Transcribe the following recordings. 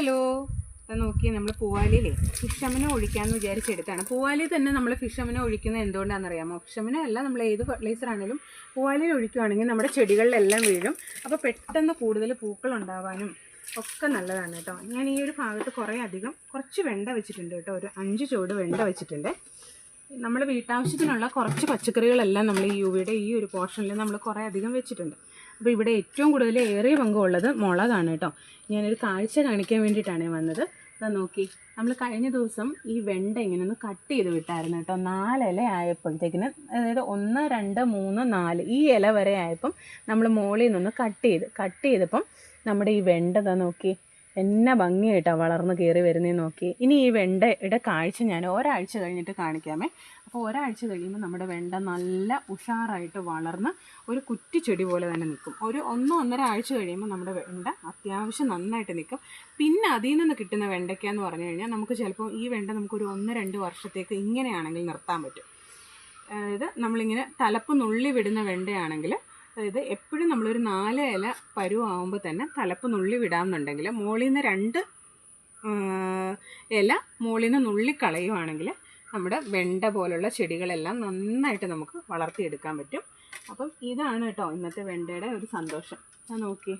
Hello. നോക്കി നമ്മൾ പൂവാലിയിലേ ഫിഷമിനെ ഒഴിക്കാമെന്ന് വിചാരിച്ചെടുത്താണ്. പൂവാലി തന്നെ നമ്മൾ ഫിഷമിനെ ഒഴിക്കുന്നത് എന്തുകൊണ്ടാണെന്നറിയാമോ? ഫിഷമിനെ അല്ല നമ്മൾ ഏത് ഫെർട്ടിലൈസർ ആണെങ്കിലും പൂവാലിയിൽ ഒഴിക്കുകയാണെങ്കിൽ നമ്മുടെ ചെടികളിലെല്ലാം വീഴും. അപ്പോൾ പെട്ടെന്ന് കൂടുതൽ പൂക്കൾ ഉണ്ടാവാനും ഒക്കെ നല്ലതാണ് കേട്ടോ. ഞാൻ ഈ ഒരു ഭാഗത്ത് കുറേ അധികം കുറച്ച് വെണ്ട വെച്ചിട്ടുണ്ട് കേട്ടോ. ഒരു അഞ്ച് ചുവട് വെണ്ട വെച്ചിട്ടുണ്ട്. നമ്മൾ വീട്ടാവശ്യത്തിനുള്ള കുറച്ച് പച്ചക്കറികളെല്ലാം നമ്മൾ ഈ യുവിയുടെ ഈ ഒരു പോർഷനിൽ നമ്മൾ കുറേ അധികം വെച്ചിട്ടുണ്ട്. അപ്പോൾ ഇവിടെ ഏറ്റവും കൂടുതൽ ഏറിയ പങ്കുള്ളത് മുളകാണ് കേട്ടോ. ഞാനൊരു കാഴ്ച കാണിക്കാൻ വേണ്ടിയിട്ടാണ് വന്നത്. അതാ നോക്കി. നമ്മൾ കഴിഞ്ഞ ദിവസം ഈ വെണ്ട ഇങ്ങനെ ഒന്ന് കട്ട് ചെയ്ത് വിട്ടായിരുന്നു കേട്ടോ. നാല് ഇല ആയപ്പോഴത്തേക്കിന് അതായത് ഒന്ന് രണ്ട് മൂന്ന് നാല് ഈ ഇല വരെ ആയപ്പം നമ്മൾ മുകളിൽ നിന്നൊന്ന് കട്ട് ചെയ്ത് കട്ട് ചെയ്തപ്പം നമ്മുടെ ഈ വെണ്ട നോക്കി. എന്നാ ഭംഗിയായിട്ടാണ് വളർന്ന് കയറി വരുന്നേ നോക്കി. ഇനി ഈ വെണ്ടയുടെ കാഴ്ച ഞാൻ ഒരാഴ്ച കഴിഞ്ഞിട്ട് കാണിക്കാമേ. അപ്പോൾ ഒരാഴ്ച കഴിയുമ്പോൾ നമ്മുടെ വെണ്ട നല്ല ഉഷാറായിട്ട് വളർന്ന് ഒരു കുറ്റിച്ചെടി പോലെ തന്നെ നിൽക്കും. ഒരു ഒന്നോ ഒന്നര ആഴ്ച കഴിയുമ്പോൾ നമ്മുടെ വെണ്ട അത്യാവശ്യം നന്നായിട്ട് നിൽക്കും. പിന്നെ അതിൽ നിന്ന് കിട്ടുന്ന വെണ്ടയ്ക്ക എന്ന് പറഞ്ഞു കഴിഞ്ഞാൽ നമുക്ക് ചിലപ്പോൾ ഈ വെണ്ട നമുക്കൊരു ഒന്ന് രണ്ട് വർഷത്തേക്ക് ഇങ്ങനെയാണെങ്കിൽ നിർത്താൻ പറ്റും. അതായത് നമ്മളിങ്ങനെ തലപ്പ് നുള്ളി വിടുന്ന വെണ്ടയാണെങ്കിൽ അതായത് എപ്പോഴും നമ്മളൊരു നാല് ഇല പരുവാകുമ്പോൾ തന്നെ തലപ്പ് നുള്ളി വിടാമെന്നുണ്ടെങ്കിൽ മുകളിൽ നിന്ന് രണ്ട് ഇല മുകളിൽ നിന്ന് നുള്ളി കളയുവാണെങ്കിൽ നമ്മുടെ വെണ്ട പോലുള്ള ചെടികളെല്ലാം നന്നായിട്ട് നമുക്ക് വളർത്തിയെടുക്കാൻ പറ്റും. അപ്പം ഇതാണ് കേട്ടോ ഇന്നത്തെ വെണ്ടയുടെ ഒരു സന്തോഷം. ഞാൻ നോക്കി.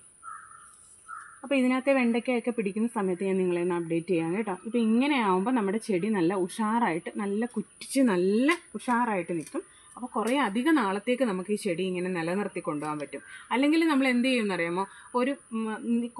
അപ്പോൾ ഇതിനകത്തെ വെണ്ടയ്ക്കയൊക്കെ പിടിക്കുന്ന സമയത്ത് ഞാൻ നിങ്ങളെ ഒന്ന് അപ്ഡേറ്റ് ചെയ്യാം കേട്ടോ. ഇപ്പോൾ ഇങ്ങനെ ആകുമ്പോൾ നമ്മുടെ ചെടി നല്ല ഉഷാറായിട്ട് നല്ല കുറ്റിച്ച് നല്ല ഉഷാറായിട്ട് നിൽക്കും. അപ്പോൾ കുറേ അധികം നാളത്തേക്ക് നമുക്ക് ഈ ചെടി ഇങ്ങനെ നിലനിർത്തി കൊണ്ടുപോകാൻ പറ്റും. അല്ലെങ്കിൽ നമ്മൾ എന്ത് ചെയ്യുമെന്ന് അറിയാമോ ഒരു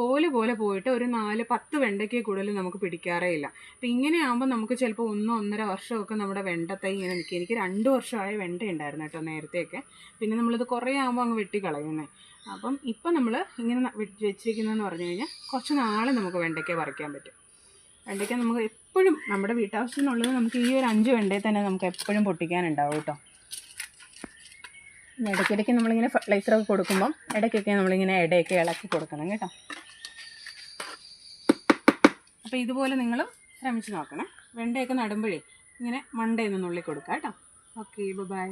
കോൽ പോലെ പോയിട്ട് ഒരു നാല് പത്ത് വെണ്ടയ്ക്ക് കൂടുതൽ നമുക്ക് പിടിക്കാറേ ഇല്ല. അപ്പം ഇങ്ങനെ ആകുമ്പോൾ നമുക്ക് ചിലപ്പോൾ ഒന്നോ ഒന്നര വർഷമൊക്കെ നമ്മുടെ വെണ്ടത്തൈ ഇങ്ങനെ നിൽക്കുക എനിക്ക് രണ്ട് വർഷമായ വെണ്ട ഉണ്ടായിരുന്നു കേട്ടോ നേരത്തെയൊക്കെ. പിന്നെ നമ്മളിത് കുറേ ആകുമ്പോൾ അങ്ങ് വെട്ടിക്കളയുന്നത് അപ്പം ഇപ്പം നമ്മൾ ഇങ്ങനെ വെച്ചിരിക്കുന്നതെന്ന് പറഞ്ഞു കഴിഞ്ഞാൽ കുറച്ച് നാൾ നമുക്ക് വെണ്ടയ്ക്ക പറിക്കാൻ പറ്റും. വെണ്ടയ്ക്ക നമുക്ക് എപ്പോഴും നമ്മുടെ വീട്ടാവശ്യത്തിനുള്ളത് നമുക്ക് ഈ ഒരു അഞ്ച് വെണ്ടയിൽ തന്നെ നമുക്ക് എപ്പോഴും പൊട്ടിക്കാനുണ്ടാവും കേട്ടോ. ഇടയ്ക്കിടയ്ക്ക് നമ്മളിങ്ങനെ ഫെർട്ടിലൈസറൊക്കെ കൊടുക്കുമ്പം ഇടയ്ക്കൊക്കെ നമ്മളിങ്ങനെ ഇടയൊക്കെ ഇളക്കി കൊടുക്കണം കേട്ടോ. അപ്പോൾ ഇതുപോലെ നിങ്ങൾ ശ്രമിച്ച് നോക്കണം. വെണ്ടയൊക്കെ നടുമ്പോഴേ ഇങ്ങനെ മണ്ടയിൽ നിന്ന് ഉള്ളിൽ കൊടുക്കാം കേട്ടോ. Okay bye